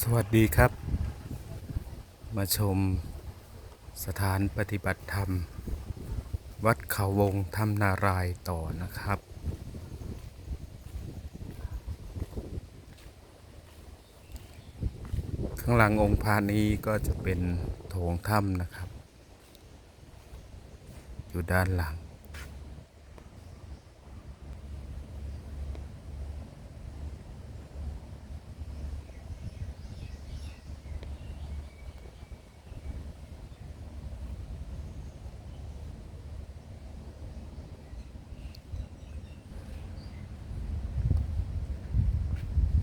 สวัสดีครับ มาชมสถานปฏิบัติธรรม วัดเขาวงธรรมนารายต่อนะครับ ข้างหลังองค์พระนี้ก็จะเป็นโถงถ้ำนะครับ อยู่ด้านหลัง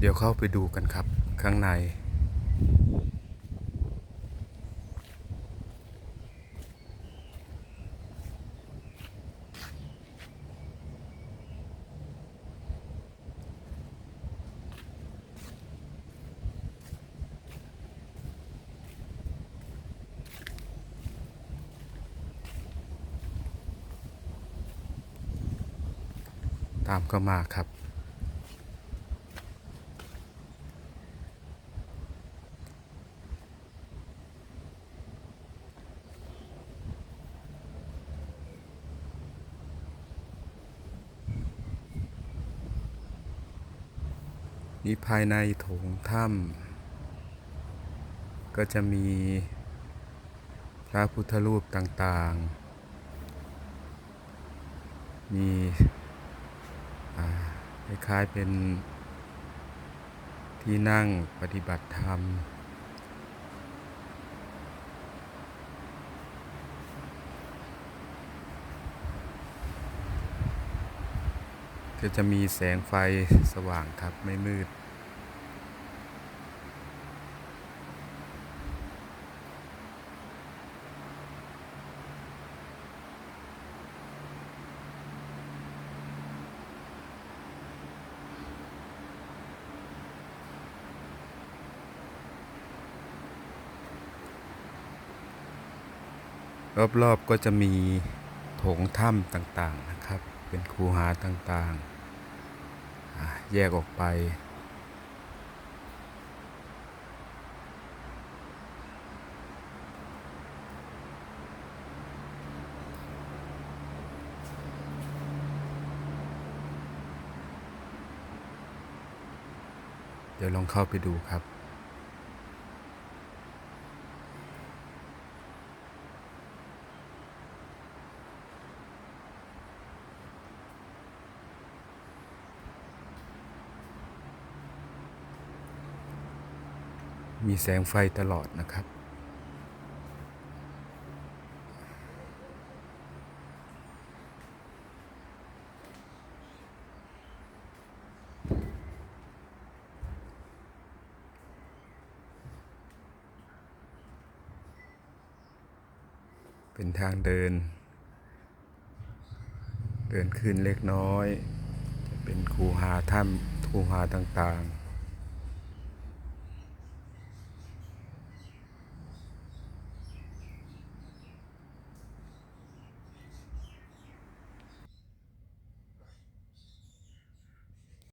ดี๋ยวเข้าไปดูกันครับ ข้างใน ตามก็มาครับ นี่ภายในโถงถ้ำก็จะมีพระพุทธรูปต่างๆ มีคล้ายๆเป็นที่นั่งปฏิบัติธรรม ก็จะมีแสงไฟสว่างครับไม่มืด รอบๆก็จะมีโถงถ้ำต่างๆนะครับ เป็นคูหาต่างๆ แยกออกไปเดี๋ยวลองเข้าไปดูครับ มีแสงไฟตลอดนะครับ เป็นทางเดิน เดินขึ้นเล็กน้อย จะเป็นคูหาถ้ำคูหาต่างๆ